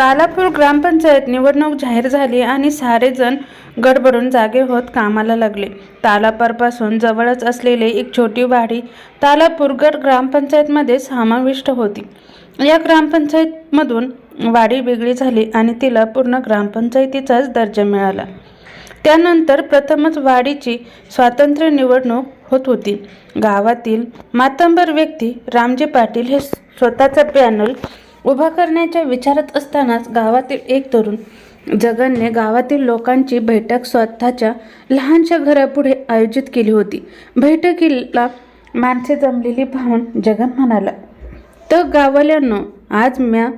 तालापूर ग्रामपंचायत निवडणूक जाहीर झाली आणि सारेजण गडबडून जागे होत कामाला लागले. तालापरपासून जवळच असलेली एक छोटी वाडी तालापूरगड ग्रामपंचायतमध्ये समाविष्ट होती. या ग्रामपंचायतमधून वाडी वेगळी झाली आणि तिला पूर्ण ग्रामपंचायतीचाच दर्जा मिळाला. त्यानंतर प्रथमच वाडीची स्वातंत्र्य निवडणूक होत होती. गावातील मातंबर व्यक्ती रामजी पाटील हे स्वतःचा पॅनल उभा करण्याच्या विचारात असतानाच गावातील एक तरुण जगनने गावातील लोकांची बैठक स्वतःच्या लहानशा घरापुढे आयोजित केली होती. बैठकीला माणसे जमलेली पाहून जगन म्हणाला तर गावाल्यानं आज म्या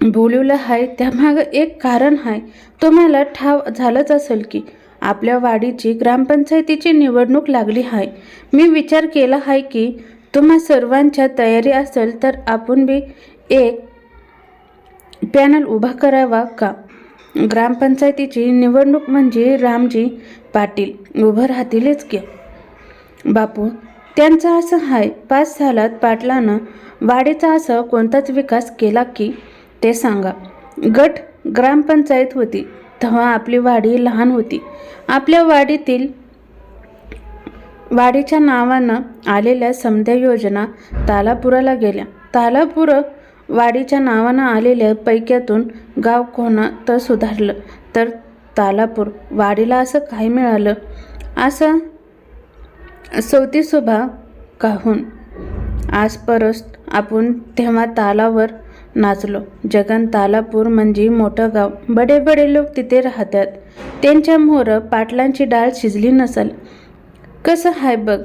बोलवलं आहे त्यामागं एक कारण आहे तुम्हाला ठाव झालंच असेल की आपल्या वाडीची ग्रामपंचायतीची निवडणूक लागली आहे मी विचार केला आहे की तुम्हा सर्वांच्या तयारी असेल तर आपण बी एक पॅनल उभा करावा का? ग्रामपंचायतीची निवडणूक म्हणजे रामजी पाटील उभं राहतीलच की. बापू त्यांचं असं हाय पाच सालात पाटलानं वाडीचा असं कोणताच विकास केला की? ते सांगा. गट ग्रामपंचायत होती. तेव्हा आपली वाडी लहान होती. आपल्या वाडीतील वाडीच्या नावानं आलेल्या समध्या योजना तालापुराला गेल्या. तालापूर वाडीच्या नावानं आलेल्या पैक्यातून गाव कोणतं सुधारलं तर तालापूर वाडीला असं काय मिळालं. असं सवतीसोबा काहून? आज परस आपण तेव्हा तालावर नाचलो. जगन तालापूर म्हणजे मोठं गाव. बडे बडे लोक तिथे राहतात. त्यांच्या मोर पाटलांची डाळ शिजली नसल. कसं हाय बघ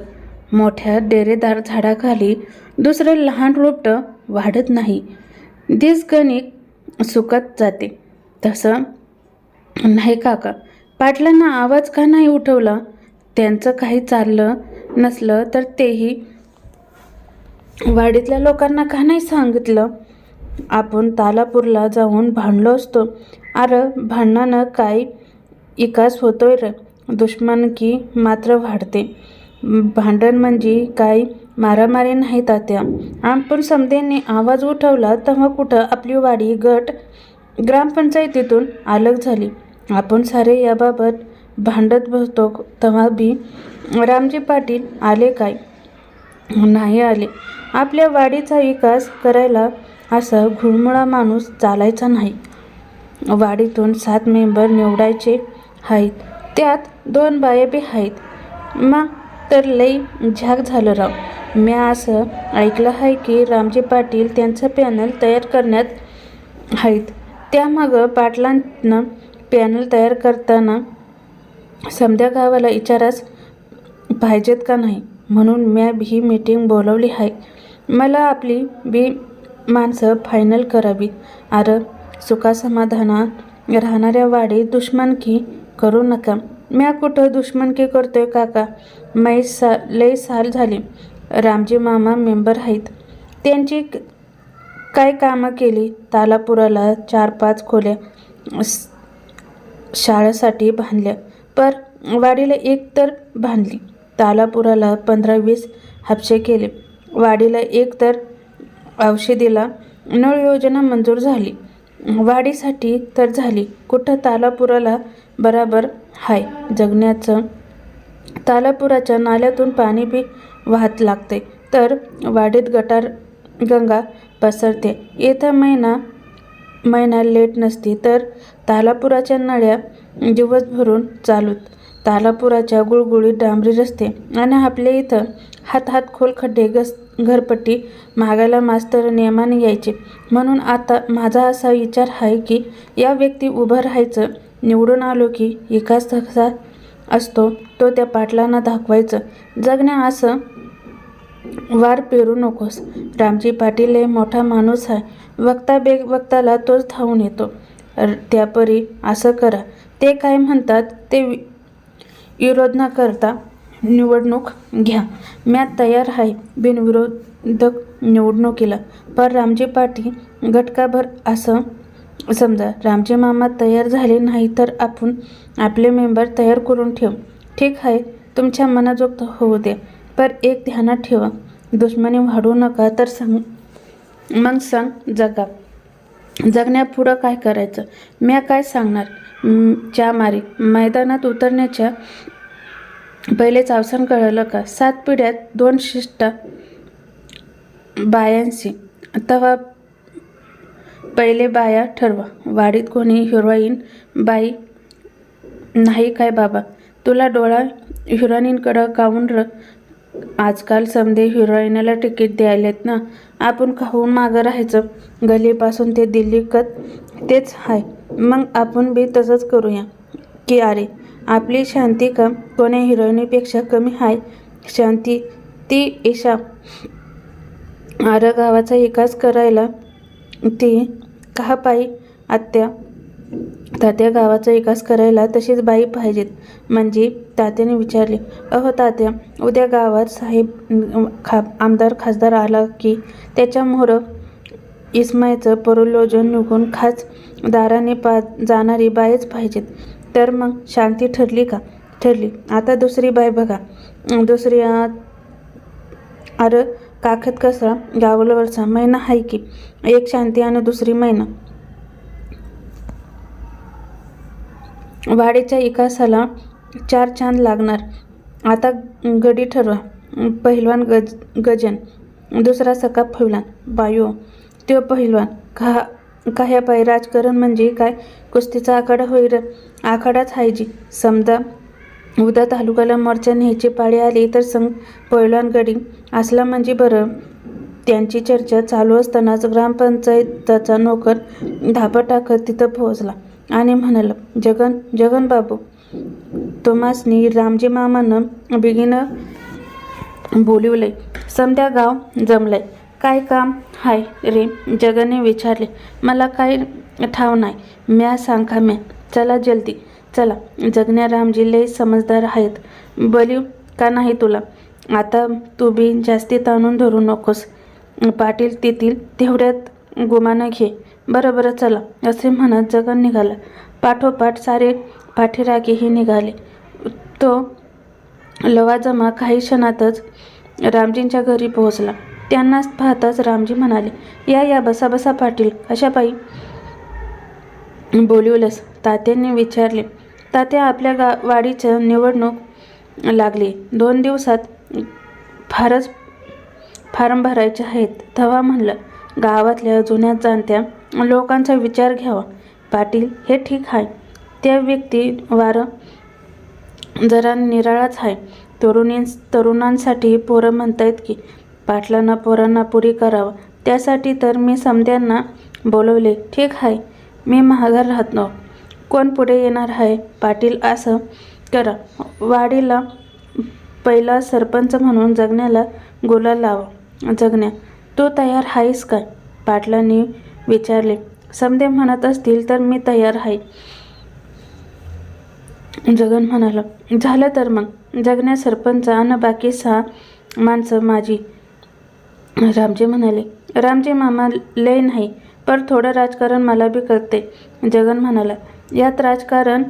मोठ्या डेरेदार झाडाखाली दुसरं लहान रोपटं वाढत नाही. दिसगणिक सुकत जाते. तसं नाही काका. पाटलांना आवाज का नाही उठवला? त्यांचं काही चाललं नसलं तर तेही वाडीतल्या लोकांना का नाही सांगितलं? आपण तालापूरला जाऊन भांडलो असतो. अरे भांडणानं काय विकास होतोय रे. दुश्मनकी मात्र वाढते. भांडण म्हणजे काय? मारामारी नाही तात्या. आपण समधेने आवाज उठवला तेव्हा कुठं आपली वाडी गट ग्रामपंचायतीतून अलग झाली. आपण सारे याबाबत भांडत बसतो तेव्हा बी रामजी पाटील आले काय? नाही आले. आपल्या वाडीचा विकास करायला असा घुळमुळा माणूस चालायचा नाही. वाडीतून सात मेंबर निवडायचे आहेत. त्यात दोन बाया बी आहेत. मग तर लई झाक झालं राव. मी असं ऐकलं आहे की रामजी पाटील त्यांचं पॅनल तयार करण्यात आहेत. त्यामागं पाटलांनं पॅनल तयार करताना समध्या गावाला विचारास पाहिजेत का नाही? म्हणून म्या ही मीटिंग बोलवली आहे. मला आपली बी माणसं फायनल करावी अरे सुखासमाधानात राहणाऱ्या वाडी दुश्मनकी करू नका. म्या कुठं दुश्मनकी करतोय काका? मै सा लय साल झाली. रामजी मामा मेंबर आहेत. त्यांची काय कामं केली? तालापुराला चार पाच खोल्या शाळेसाठी बांधल्या. पर वाडीला एक तर बांधली. तालापुराला पंधरा वीस हापशे केले. वाडीला एक तर औषधीला नळ योजना मंजूर झाली. वाडीसाठी तर झाली. कुठं तालापुराला बराबर हाय? जगण्याचं तालापुराच्या नाल्यातून पाणी बी वाहत लागते. तर वाडीत गटार गंगा पसरते. येत्या महिना महिना लेट नसती तर तालापुराच्या नळ्या दिवस भरून चालूत. तालापुराच्या गुळगुळीत डांबरी रस्ते आणि आपल्या इथं हात हात खोल खड्डे गस घरपट्टी मागायला मास्तर नियमाने यायचे. म्हणून आता माझा असा विचार आहे की या व्यक्ती उभं राहायचं निवडून आलो की एकाच कसा असतो तो त्या पाटलांना दाखवायचं. जगण्या असं वार पेरू नकोस. रामजी पाटील हे मोठा माणूस आहे वक्ता बेग वक्ताला तोच धावून येतो. त्यापरी असं करा. ते काय म्हणतात ते विरोध न करता निवडणूक घ्या. म्या तयार आहे बिनविरोधक निवडणुकीला. पण रामजी पाटील घटकाभर असं समजा रामजी मामा तयार झाले नाही तर आपण आपले मेंबर तयार करून ठेव. ठीक आहे तुमच्या मनाजोगत होऊ दे पर एक ध्यानात ठेवा. दुश्मनी वाढू नका तर सांग मग सांग जगा. जगण्यापुढं काय करायचं? म्या काय सांगणार? च्या मारी. मैदानात उतरण्याच्या पहिलेच अवसान कळलं का? सात पिढ्यात दोन शिष्ट बायांशी. तवा पहिले बाया ठरवा. वाडीत कोणी हिरोईन? बाई नाही काय बाबा. तुला डोळा हिरोईनकडं काऊन र आजकाल समधे हिरोईनला तिकीट द्यायलेत ना. आपण खाऊन मागं राहायचं. गलीपासून ते दिल्लीकत तेच हाय. मग आपण बी तसंच करूया. की अरे आपली शांती का कोण्या हिरोईनीपेक्षा कमी हाय? शांती ती ईशा. आर गावाचा विकास करायला ती का पायी? आत्या तात्या गावाचा विकास करायला तशीच बाई पाहिजेत. म्हणजे तात्याने विचारले अहो तात्या उद्या गावात साहेब खा आमदार खासदार आला की त्याच्या मोहर परुलोजन निघून खास दाराने पा जाणारी बाईच पाहिजेत. तर मग शांती ठरली का? ठरली. आता दुसरी बाई बघा. दुसरी अरे काखत कसरा गावलवरचा महिना आहे की. एक शांती आणि दुसरी महिना वाडीच्या विकासाला चार चांद लागणार. आता गडी ठरवा. पहिलवान गज गजन. दुसरा सका फैलान बायो. त्यो पहिलवान. का काह्या पाय राजकारण म्हणजे काय? कुस्तीचा आखाडा होईल आखाडाच हायजी समजा उद्या तालुक्याला मोर्चा न्यायचे पाळी आली तर संग पहिलवान गडी असला म्हणजे बरं. त्यांची चर्चा चालू असतानाच ग्रामपंचायताचा नोकर धापा टाकत तिथं पोहोचला. आणि म्हणाला जगन जगन बाबू तुम्हासनी रामजी मामानं बिगीनं बोलिवलंय समध्या गाव जमलंय. काय काम हाय रे? जगने विचारले. मला काय ठाव नाही. म्या सांगा म्या. चला जल्दी. चला. जगण्या रामजी लय समजदार आहेत. बलिव का नाही तुला? आता तू बी जास्ती ताणून धरू नकोस. पाटील तेथील तेवढ्यात गुमानं घे. बरं बरं चला. असे म्हणत जगन निघाला. पाठोपाठ सारे पाठीरागेही निघाले. तो लवाजमा काही क्षणातच रामजींच्या घरी पोहोचला. त्यांनाच पाहताच रामजी म्हणाले या या बसा बसा पाटील. अशा पायी बोलिवलंस तात्यांनी विचारले तात्या आपल्या गा वाडीचं निवडणूक लागली. दोन दिवसात फारच फारम भरायचे आहेत. तेव्हा म्हणलं गावातल्या जुन्या जाणत्या लोकांचा विचार घ्यावा. पाटील हे ठीक आहे. त्या व्यक्ती वारं जरा निराळाच आहे. तरुणी तरुणांसाठी पोरं म्हणतायत की पाटलांना पोरांना पुरी करावं. त्यासाठी तर मी समद्यांना बोलवले. ठीक आहे. मी महागार राहत नव कोण पुढे येणार आहे? पाटील असं करा. वाडीला पहिला सरपंच म्हणून जगण्याला गुलाल लावा. जगण्या तू तयार आहेस काय पाटलांनी विचारले. समदे म्हणत असतील तर मी तयार आहे. जगन म्हणाला झालं तर मग. जगण्या सरपंच आणि बाकी सहा माणसं माझी. रामजी म्हणाले रामजी मामा लय नाही पण थोडं राजकारण मला बी कळते जगन म्हणाला यात राजकारण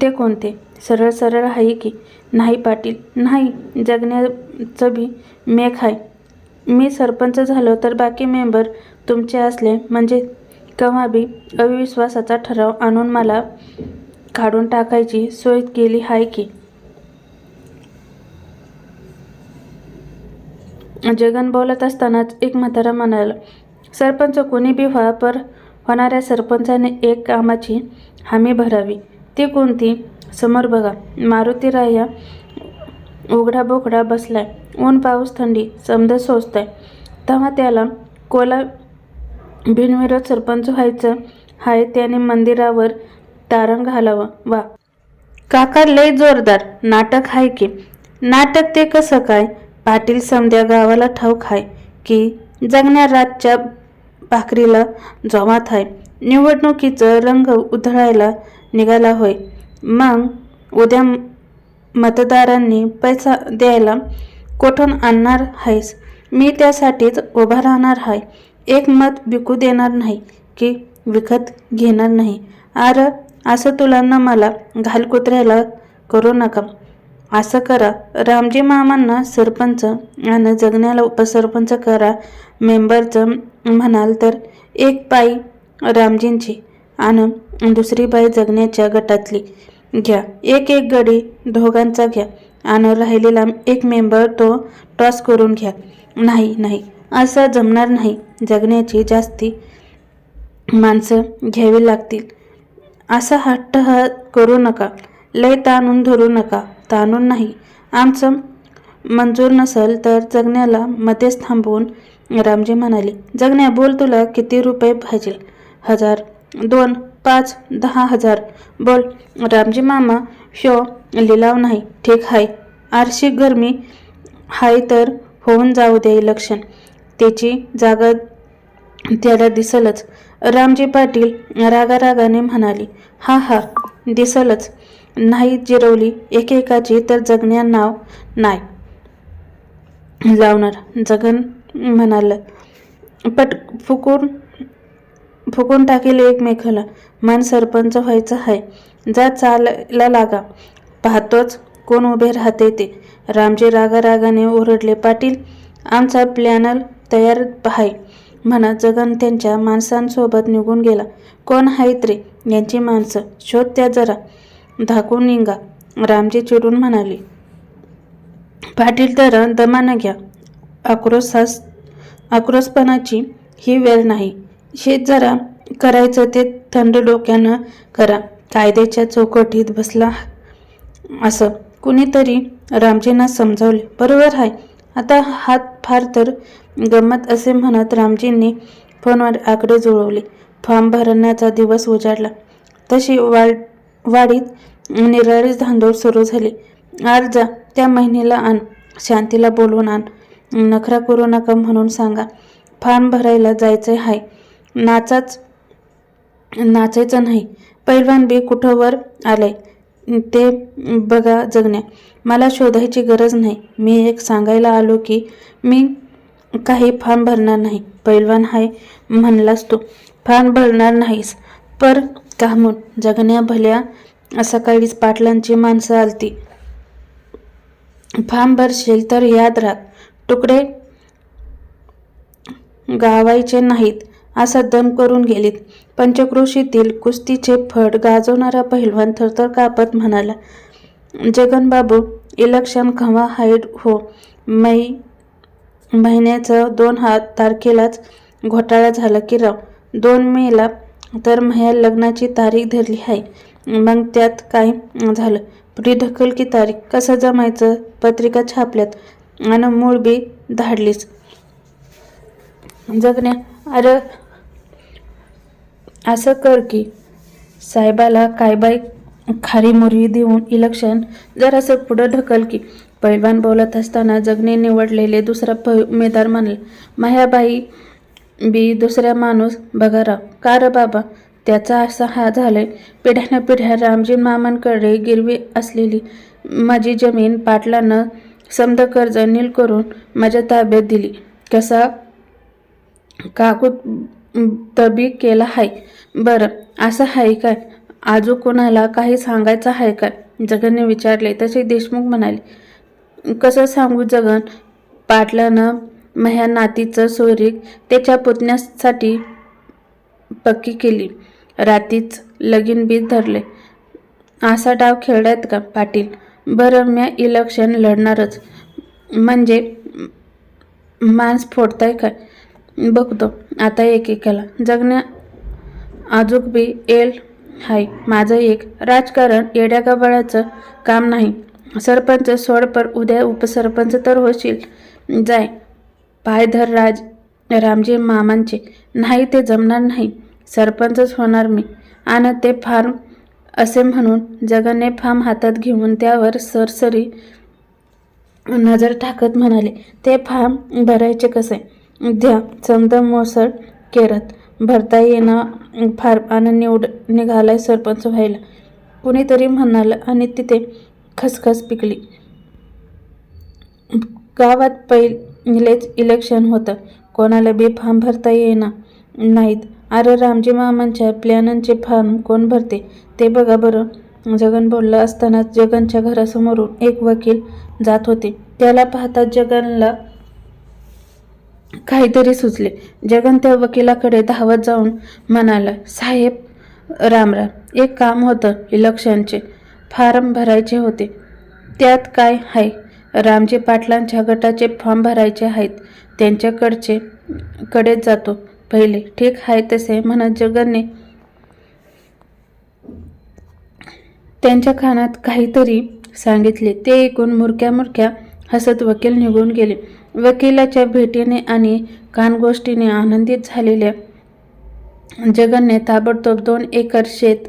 ते कोणते? सरळ सरळ आहे की? नाही पाटील नाही. जगण्याचं बी मेघ आहे. मी सरपंच झालो तर बाकी मेंबर तुमचे असले. म्हणजे केव्हा बी अविश्वासाचा ठराव आणून मला काढून टाकायची सोय केली आहे की? जगन बोलत असतानाच एक म्हातारा म्हणाला सरपंच कोणी बी व्हा पर होणाऱ्या सरपंचाने एक कामाची हमी भरावी. ती कोणती? समोर बघा. मारुती राया उघडा बोकडा बसलाय. ऊन पाऊस थंडी समद सोचताय तेव्हा त्याला कोला बिनविरोध सरपंच व्हायचं हाय त्याने मंदिरावर तारण घालावं. वा. काका लय जोरदार. नाटक हाय की. नाटक ते कसं काय? पाटील समद्या गावाला ठाऊक आहे की जगण्या रातच्या भाकरीला जोमात आहे निवडणुकीचं रंग उधळायला निघाला होय. मग उद्या मतदारांनी पैसा द्यायला कोठून आणणार आहेस मी त्यासाठीच उभा राहणार आहे एक मत विकू देणार नाही की विकत घेणार नाही. अरे असं तुला ना मला घालकुत्र्याला करू नका. असं करा. रामजी मामांना सरपंच आणि जगण्याला उपसरपंच करा. मेंबरचं म्हणाल तर एक पायी रामजींची आणि दुसरी बाई जगण्याच्या गटातली. घ्या. एक एक गडी दोघांचा घ्या. आणि राहिलेला एक मेंबर तो टॉस करून घ्या. नाही नाही. असं जमणार नाही. जगण्याची जास्ती माणसं घ्यावी लागतील. असा हट्ट करू नका. लय ताणून धरू नका. ताणून नाही. आमचं मंजूर नसेल तर जगण्याला मध्येच थांबवून रामजी म्हणाले जगण्या बोल तुला किती रुपये पाहिजे हजार दोन. पाच दहा हजार. बोल रामजी मामा शो लिलाव नाही ठीक आहे आरशी गरमी हाय तर होऊन जाऊ दे इलेक्शन. त्याची जागा त्याला दिसलच. रामजी पाटील रागारागाने म्हणाली हा हा दिसलच. नाही जिरवली एकेकाची तर जगण्या नाव नाही. लावणार जगन म्हणाल पट फुकून फुकून टाकेल एकमेकाला. मन सरपंच व्हायचं आहे जा चालायला लागा. पाहतोच कोण उभे राहते ते. रामजी रागारागाने ओरडले पाटील आमचा प्लॅनल तयार आहे म्हणत जगन त्यांच्या माणसांसोबत निघून गेला. कोण आहेत रे? यांची माणसं. शोध त्या जरा. धाकून निघा रामजी चिडून म्हणाले. पाटील तर दमानं घ्या. आक्रोशास आक्रोशपणाची ही वेळ नाही. शेत जरा करायचं ते थंड डोक्यानं करा. कायद्याच्या चौकटीत बसला. असं. कुणीतरी रामजींना समजावले. बरोबर आहे. आता हात फार तर गंमत असे म्हणत रामजींनी फोनवर आकडे जुळवले. फॉर्म भरण्याचा दिवस उजाडला. तशी वाढ वाडीत निराळीच धांदोळ सुरू झाली. आज जा त्या महिनेला आण. शांतीला बोलवून आण. नखरा करू नका म्हणून सांगा. फॉर्म भरायला जायचं आहे नाचाच नाचायचं नाही. पैलवान बी कुठं वर आलंय? ते बघा जगण्या. मला शोधायची गरज नाही. मी एक सांगायला आलो की मी काही फार्म भरणार नाही. पैलवान हाय म्हणलास तू. फार्म भरणार नाहीस. पर कामून जगण्या भल्या सकाळीच पाटलांची माणसं आलती. फार्म भरशील तर याद राख. तुकडे गावायचे नाहीत. असा दम करून गेलीत. पंचक्रोशीतील कुस्तीचे फड गाजवणारा पहिलवान थरथर कापत म्हणाला जगनबाबू इलेक्शन खवा हाईड हो. मै महिन्याचं दोन हात तारखेलाच घोटाळा झाला की राव. दोन मेला तर म्या लग्नाची तारीख धरली आहे मग त्यात काय झालं? पुढे ढकल की तारीख. कसं जमायचं? पत्रिका छापल्यात आणि मूळ बी धाडलीच जगण्या अरे असं कर की साहेबाला काय बाई खारी मुरी देऊन इलेक्शन जरासं पुढं ढकल की. पैलवान बोलत असताना जगने निवडलेले दुसरा प उमेदवार म्हणले मायाबाई बी दुसऱ्या माणूस बघा राव का र बाबा? त्याचा असा हा झालाय पिढ्यानं पिढ्या रामजी मामांकडे गिरवी असलेली माझी जमीन पाटलानं समद कर्ज नील करून माझ्या ताब्यात दिली. कसा? काकू तबी केला हाय. बरं असं आहे काय? आजू कोणाला काही सांगायचं आहे काय? जगनने विचारले तसे देशमुख म्हणाले. कसं सांगू जगन? पाटलानं म्या नातीचं सोयरीक त्याच्या पुतण्यासाठी पक्की केली. रातीच लगीन बीत धरले. असा डाव खेळायत का पाटील? बरं म्या इलेक्शन लढणारच. म्हणजे मांस फोडताय काय? बघतो. आता एकेकाला. जगण्या आजूक बी एल हाय. माझं एक राजकारण येड्या गबाळाचं काम नाही. सरपंच सोड पर उद्या उपसरपंच तर होशील. जाय. पायधर राज रामजी मामांचे. नाही ते जमणार नाही. सरपंचच होणार मी. आणि ते फार्म असे म्हणून जगने फार्म हातात घेऊन त्यावर सरसरी नजर टाकत म्हणाले ते फार्म भरायचे कसे? द्या. समजा मोसळ केरत. भरता येणं फार आणि निवड निघालाय सरपंच व्हायला. कुणीतरी म्हणालं आणि तिथे खसखस पिकली. गावात पहिलेच इलेक्शन होतं. कोणाला बी फॉर्म भरता येईना नाहीत. अरे रामजी मामांच्या प्लॅनांचे फॉर्म कोण भरते? ते बघा बरं. जगन बोललं असतानाच जगनच्या घरासमोरून एक वकील जात होते. त्याला पाहता जगनला काहीतरी सुचले. जगन त्या वकिलाकडे धावत जाऊन म्हणाला साहेब रामराम एक काम होतं इलेक्शनचे फॉर्म भरायचे होते. त्यात काय आहे? रामजी पाटलांच्या गटाचे फॉर्म भरायचे आहेत. त्यांच्याकडचे कडेच जातो. पहिले ठीक आहे तसे म्हणत जगनने त्यांच्या कानात काहीतरी सांगितले. ते ऐकून मुरक्या मुरक्या हसत वकील निघून गेले. वकिलाच्या भेटीने आणि कानगोष्टीने आनंदित झालेल्या जगनने ताबडतोब दोन एकर शेत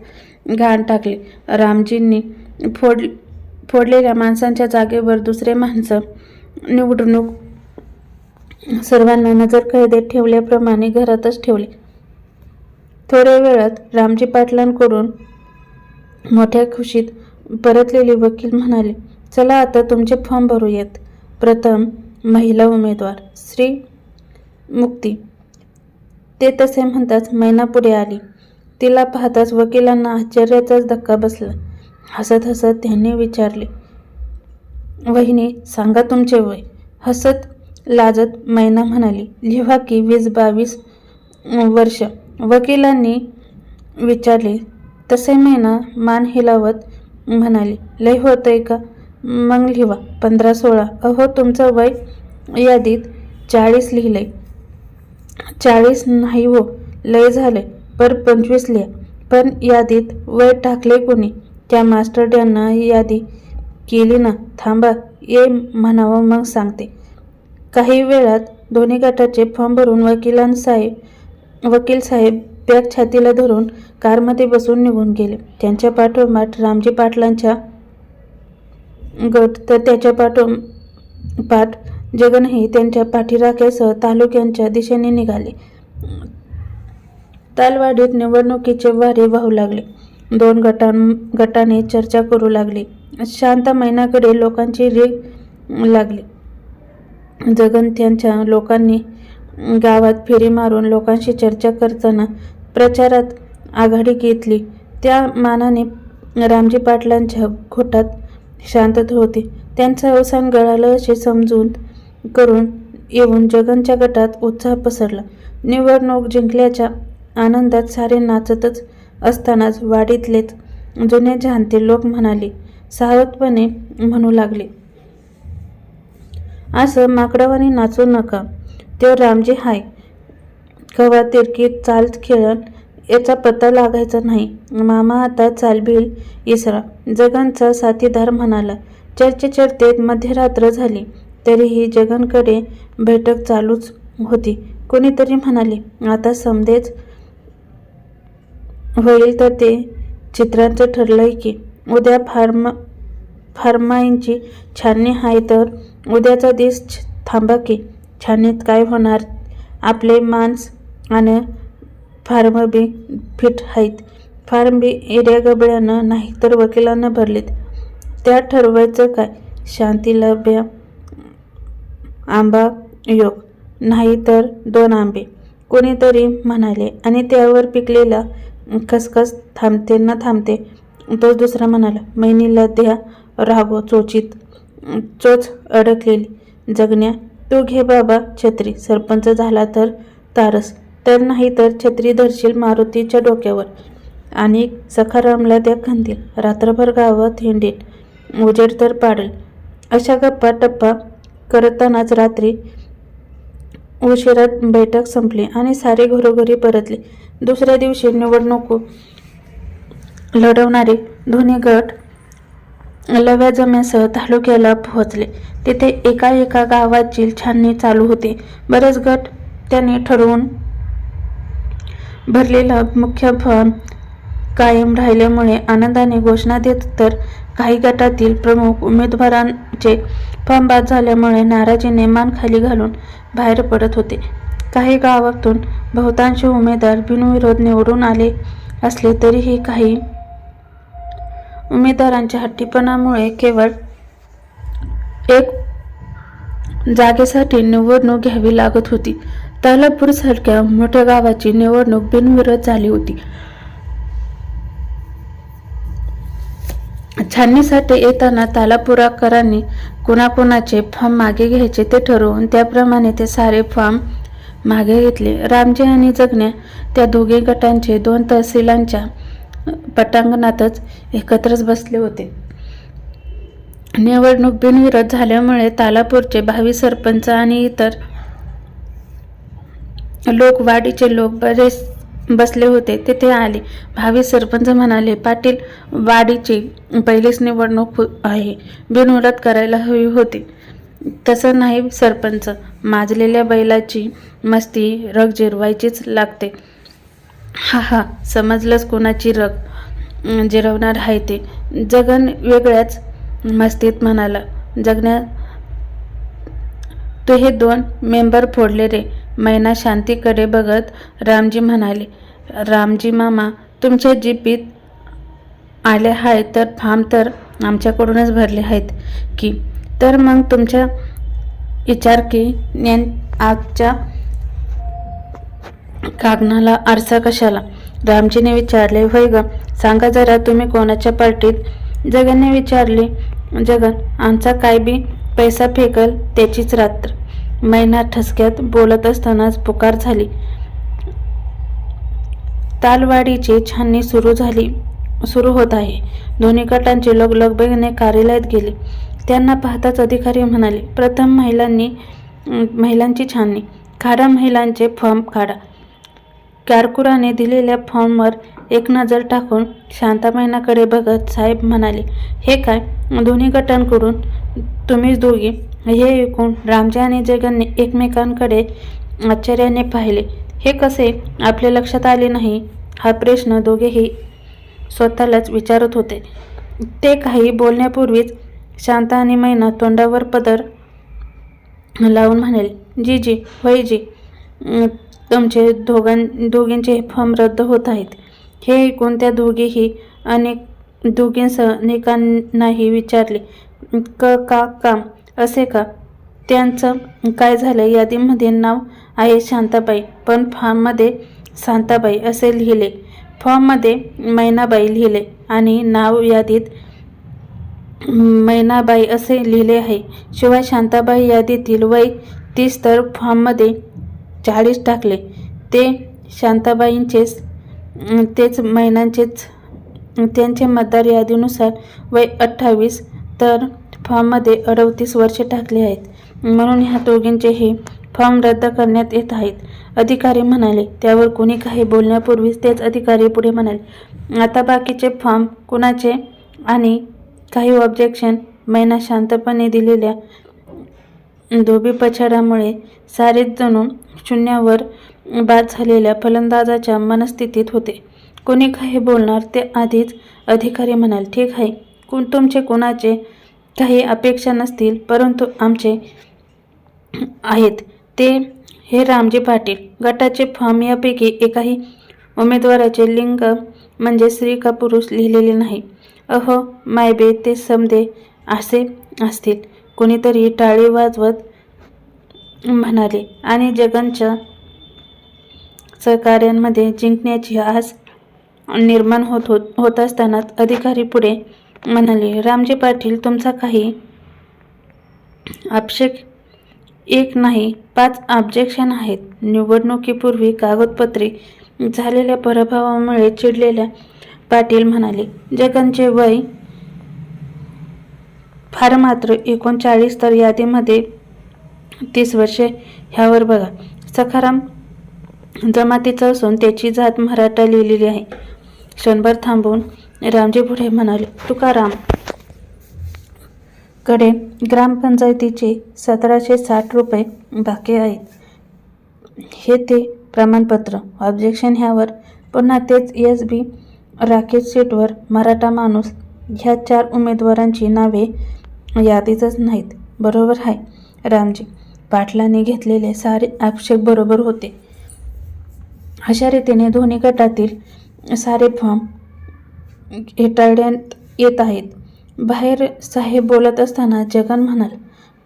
घाण टाकले. रामजींनी फोड फोडलेल्या माणसांच्या जागेवर दुसरे माणसं निवडणूक सर्वांना नजर कैदेत ठेवल्याप्रमाणे घरातच ठेवले. थोड्या वेळात रामजी पाटलांकडून मोठ्या खुशीत परतलेले वकील म्हणाले चला आता तुमचे फॉर्म भरूयात. प्रथम महिला उमेदवार श्री मुक्ती. ते तसे म्हणताच मैना पुढे आली. तिला पाहताच वकिलांना आश्चर्याचाच धक्का बसला. हसत हसत त्यांनी विचारले वहिनी सांगा तुमचे वय. हसत लाजत मैना म्हणाली लिहा की वीस बावीस वर्ष. वकिलांनी विचारले तसे मैना मान हिलावत? म्हणाली लय होतंय का? मग लिहा पंधरा सोळा. अहो तुमचं वय यादीत चाळीस लिहिलंय चाळीस नाही हो लय झाले पर पंचवीस लिहा. पण यादीत वय टाकले कोणी? त्या मास्टरड्यांना यादी केली ना थांबा ये म्हणावं मग सांगते. काही वेळात दोन्ही गटाचे फॉर्म भरून वकिलांसाहेब वकील साहेब बॅग छातीला धरून कारमध्ये बसून निघून गेले. त्यांच्या पाठोपाठ रामजी पाटलांच्या गट तर त्याच्या पाठो पाठ जगनही त्यांच्या पाठीराख्यासह तालुक्यांच्या दिशेने निघाले. तालवाडीत निवडणुकीचे वारे वाहू लागले. दोन गटां गटाने चर्चा करू लागली. शांत मैनाकडे लोकांची रेग लागली. जगन त्यांच्या लोकांनी गावात फेरी मारून लोकांशी चर्चा करताना प्रचारात आघाडी घेतली. त्या मानाने रामजी पाटलांच्या घोटात शांतता होती. त्यांचं अवसान गळालं असे समजून करून येऊन जगनच्या गटात उत्साह पसरला. निवडणूक जिंकल्याच्या आनंदात सारे नाचतच असतानाच वाडीतलेच जुने जाणते लोक म्हणाले सावधपणे म्हणू लागले. असं माकडावानी नाचू नका. ते रामजी हाय. कवा तिरकी चाल खेळण याचा पत्ता लागायचा नाही. मामा आता चालबिल इसरा. जगांचा साथीदार म्हणाला चर्चे चर्चेत मध्यरात्र झाली. तरीही जगनकडे बैठक चालूच होती. कोणीतरी म्हणाले आता समजेच होईल तर ते चित्रांचं ठरलंय की उद्या फार्म फार्माईंची छाननी आहे तर उद्याचा दिस छ- थांबा की छाननीत काय होणार? आपले मांस आणि फार्म बी फिट आहेत. फार्म बी एरिया गबळ्यानं नाही तर वकिलांना भरलेत. त्या ठरवायचं काय? शांतीला ब्या आंबा योग नाही तर दोन आंबे. कोणीतरी म्हणाले आणि त्यावर पिकलेला खसखस थांबते ना थांबते. तो दुसरा म्हणाला मैनीला द्या रागो चोचीत. चोच अडकलेली. जगण्या तू घे बाबा छत्री सरपंच झाला तर तारस तर नाही तर छत्री धरशील मारुतीच्या डोक्यावर. आणि सखारामला त्या खंदील रात्रभर गावात हिंडेल उजेड तर पाडेल. अशा गप्पा टप्पा करतानाच रात्री उशिरात बैठक संपली आणि सारे घरोघरी परतले. दुसऱ्या दिवशी निवडणूक लढवणारे दोन्ही गट लव्या जमेसह तालुक्याला पोहोचले. तिथे एका एका गावाची छाननी चालू होती. बरेच गट त्यांनी ठरवून भरलेला मुख्य फॉर्म कायम राहिल्यामुळे आनंदाने घोषणा देत तर काही गटातील प्रमुख उमेदवारांचे फंबाद झाल्यामुळे नाराजीने मान खाली घालून बाहेर पडत होते. काही गावातून बहुतांश उमेदवार बिनविरोध निवडून आले असले तरीही काही उमेदवारांच्या हट्टीपणामुळे केवळ एक जागेसाठी निवडणूक घ्यावी लागत होती. तालापूरसारख्या मोठ्या गावाची निवडणूक बिनविरोध झाली होती. छाननीसाठी येताना तालापुराकरांनी कुणाकुणाचे फॉर्म मागे घ्यायचे ते ठरवून त्याप्रमाणे ते सारे फॉर्म मागे घेतले. रामजी आणि जगण्या त्या दोघे गटांचे दोन तहसीलांच्या पटांगणातच एकत्रच बसले होते. निवडणूक बिनविरोध झाल्यामुळे तालापूरचे भावी सरपंच आणि इतर लोकवाडीचे लोक बरेच बसले होते. तिथे आले. भावी सरपंच म्हणाले पाटील वाडीची पहिलीच निवडणूक आहे. बिनविरोध करायला हवी होती. तसं नाही सरपंच. माजलेल्या बैलाची मस्ती रग जिरवायचीच लागते. हा हा. समजलंच कोणाची रग जिरवणार आहे ते. जगन वेगळ्याच मस्तीत म्हणाला जगण्या तू हे दोन मेंबर फोडले रे. मैना शांतीकडे बघत रामजी म्हणाले रामजी मामा तुमच्या जीपीत आले आहेत तर फार्म तर आमच्याकडूनच भरले आहेत की. तर मग तुमच्या विचार की ज्ञान आजच्या कागनाला आरसा कशाला? रामजीने विचारले होय ग सांगा जरा तुम्ही कोणाच्या पार्टीत? जगनने विचारले जगन आमचा काय बी पैसा फेकल त्याचीच रात्र. मैना ठसक्यात बोलत असतानाच पुकार झाली. तालवाडीची छाननी सुरू झाली सुरू होत आहे. दोन्ही गटांचे लोक लगबगीने कार्यालयात गेले. त्यांना पाहताच अधिकारी म्हणाले प्रथम महिलांनी महिलांची छाननी काढा महिलांचे फॉर्म काढा. कारकुराने दिलेल्या फॉर्मवर एक नजर टाकून शांताबाईंकडे बघत साहेब म्हणाले हे काय? दोन्ही गटांकडून तुम्हीच दोघी हे ऐकून रामजी आणि जगनने एकमेकांकडे आश्चर्याने पाहिले. हे कसे? आपल्या लक्षात आले नाही. हा प्रश्न दोघेही स्वतःलाच विचारत होते. ते काही बोलण्यापूर्वीच शांता आणि मैना तोंडावर पदर लावून म्हणाले जी जी होय जी तुमचे दोघां दोघींचे फॉर्म रद्द होत आहेत. हे ऐकून त्या दोघेही अनेक दोघींसह अनेकांनाही विचारले क का काम असे का? त्यांचं काय झालं यादीमध्ये नाव आहे शांताबाई. पण फॉर्ममध्ये शांताबाई असे लिहिले. फॉर्ममध्ये मैनाबाई लिहिले आणि नाव यादीत मैनाबाई असे लिहिले आहे. शिवाय शांताबाई यादीतील वय तीस तर फॉर्ममध्ये चाळीस टाकले. ते शांताबाईंचेच तेच मैनांचेच त्यांचे मतदार यादीनुसार वय अठ्ठावीस तर फॉर्ममध्ये अडतीस वर्षे टाकली आहेत. म्हणून ह्या दोघींचेही फॉर्म रद्द करण्यात येत आहेत. अधिकारी म्हणाले त्यावर कोणी काही बोलण्यापूर्वीच तेच अधिकारी पुढे म्हणाले. आता बाकीचे फॉर्म कुणाचे आणि काही ऑब्जेक्शन मैना शांतपणे दिलेल्या धोबी पछाडामुळे सारेच जणू शून्यावर बाद झालेल्या फलंदाजाच्या मनस्थितीत होते. कोणी काही बोलणार ते आधीच अधिकारी म्हणाले ठीक आहे. कोण तुमचे कोणाचे काही अपेक्षा नसतील परंतु आमचे आहेत. ते हे रामजी पाटील. गटाचे फॉर्म यापैकी एकाही उमेदवाराचे लिंग म्हणजे स्त्री का पुरुष लिहिलेले नाही. अहो मायबे ते समदे असे असतील. कोणीतरी टाळी वाजवत म्हणाले. आणि जगांच्या सहकार्यांमध्ये जिंकण्याची आस निर्माण होत होत होत असतानाच अधिकारी पुढे म्हणाले रामजी पाटील तुमचा काही आक्षेप एक नाही पाच ऑब्जेक्शन आहेत. निवडणुकीपूर्वी कागदपत्रे झालेल्या पराभवामुळे चिडलेल्या पाटील म्हणाले जगनचे वय फार मात्र एकोणचाळीस तर यादीमध्ये तीस वर्षे ह्यावर बघा. सखाराम जमातीचा असून त्याची जात मराठा लिहिलेली आहे. क्षणभर थांबून रामजी पुढे म्हणाले तुकारामकडे ग्रामपंचायतीचे सतराशे साठ रुपये बाकी आहेत. हे ते प्रमाणपत्र. ऑब्जेक्शन ह्यावर. पुन्हा तेच एस बी राकेश सीटवर मराठा माणूस. ह्या चार उमेदवारांची नावे यादीतच नाहीत. बरोबर आहे रामजी. पाटलाने घेतलेले सारे आक्षेप बरोबर होते. अशा रीतीने दोन्ही गटातील सारे फॉर्म हेटाळण्यात येत आहेत. बाहेर साहेब बोलत असताना जगन म्हणाल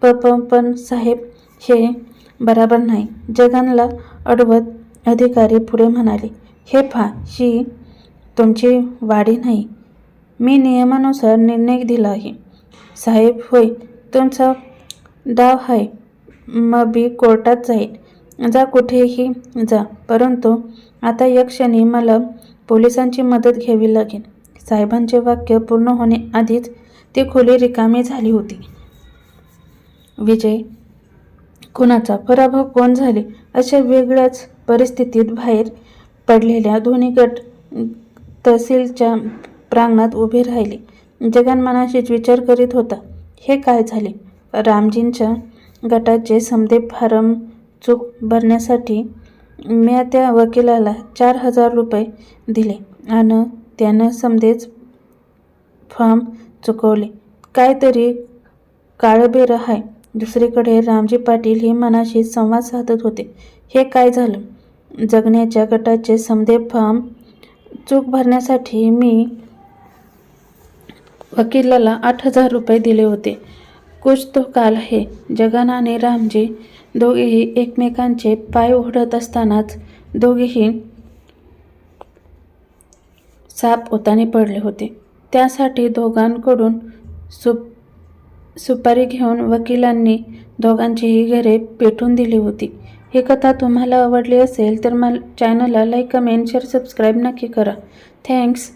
प पण साहेब हे बराबर नाही. जगनला अडवत अधिकारी पुढे म्हणाले हे पहा ही तुमची वाढी नाही. मी नियमानुसार निर्णय दिला आहे. साहेब होय. तुमचा डाव आहे मग बी कोर्टात जाईल जा कुठेही जा. परंतु आता या क्षणी मला पोलिसांची मदत घ्यावी लागेल. साहेबांचे वाक्य पूर्ण होण्याआधीच ती खोली रिकामी झाली होती. विजय कुणाचा पराभव कोण झाले अशा वेगळ्याच परिस्थितीत बाहेर पडलेल्या दोन्ही गट तहसीलच्या प्रांगणात उभे राहिले. जगन मनाशीच विचार करीत होता हे काय झाले? रामजींच्या गटाचे समदे फारम चूक भरण्यासाठी मी त्या वकिलाला चार हजार रुपये दिले आणि त्यानं समदेच फॉर्म चुकवले. काहीतरी काळबेर आहे. दुसरीकडे रामजी पाटील हे मनाशी संवाद साधत होते. हे काय झालं? जगण्याच्या गटाचे समदे फॉर्म चूक भरण्यासाठी मी वकिलाला आठ हजार रुपये दिले होते. कुछ तो काल आहे. जगन आणि रामजी दोघेही एकमेकांचे पाय ओढत असतानाच दोघेही साप ओताने पडले होते. त्यासाठी दोघांकडून सुप सुपारी घेऊन वकिलांनी दोघांचीही घरे पेटून दिली होती. ही कथा तुम्हाला आवडली असेल तर मला चॅनलला लाईक कमेंट शेअर सबस्क्राईब नक्की करा. थँक्स